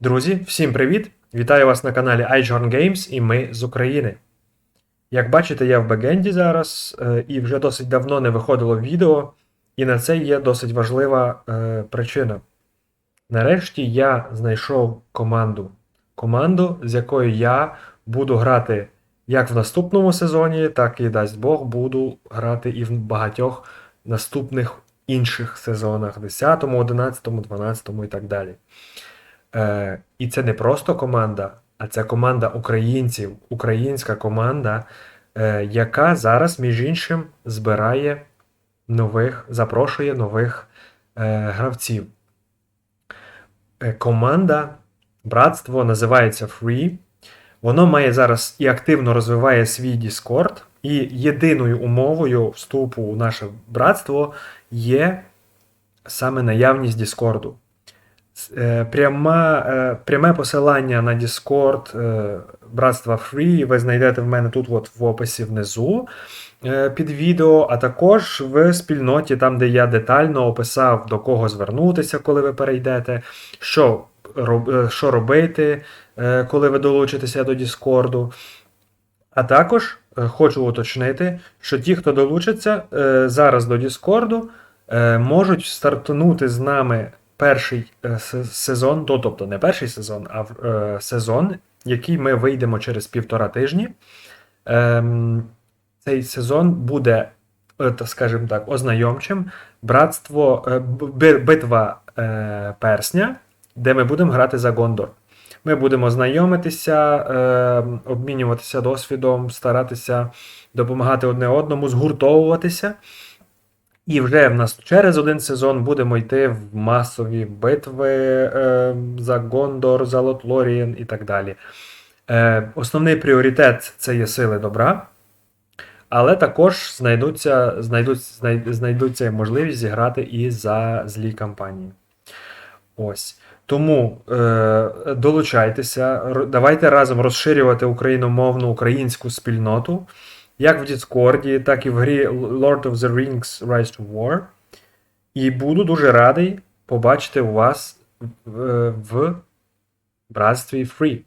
Друзі, всім привіт! Вітаю вас на каналі iJorn Games і ми з України. Як бачите, я в бекенді зараз е, і вже досить давно не виходило відео, і на це є досить важлива е, причина. Нарешті я знайшов команду. Команду, з якою я буду грати як в наступному сезоні, так і дасть Бог, буду грати і в багатьох наступних інших сезонах 10, 11, 12 і так далі. Е, і це не просто команда, а це команда українців, українська команда, е, яка зараз, між іншим, збирає нових, запрошує нових е, гравців. Е, команда Братство називається Free. Воно має зараз і активно розвиває свій Discord. І єдиною умовою вступу у наше братство є саме наявність Discord. Е, Пряма, е, пряме посилання на Discord е, Братства Free ви знайдете в мене тут от в описі внизу під відео, а також в спільноті, там, де я детально описав, до кого звернутися, коли ви перейдете, що, що робити, коли ви долучитеся до Discord. А також хочу уточнити, що ті, хто долучиться зараз до е, можуть стартанути з нами перший е, сезон, ну, тобто не перший сезон, а е, сезон, який ми вийдемо через півтора тижні. Ем, Цей сезон буде, е, скажімо так, ознайомчим. Братство, е, битва е, персня, де ми будемо грати за Гондор. Ми будемо знайомитися, е, обмінюватися досвідом, старатися допомагати одне одному, згуртовуватися. І вже в нас через один сезон будемо йти в масові битви е, за Гондор, за Лотлорієн і так далі. Е, основний пріоритет це є сили добра, але також знайдуться, знайдуть, знай- знайдуться можливість зіграти і за злі кампанії. Ось. Тому е, долучайтеся, давайте разом розширювати україномовну українську спільноту, як в Діскорді, так і в грі Lord of the Rings Rise to War. І буду дуже радий побачити вас в, братстві Free.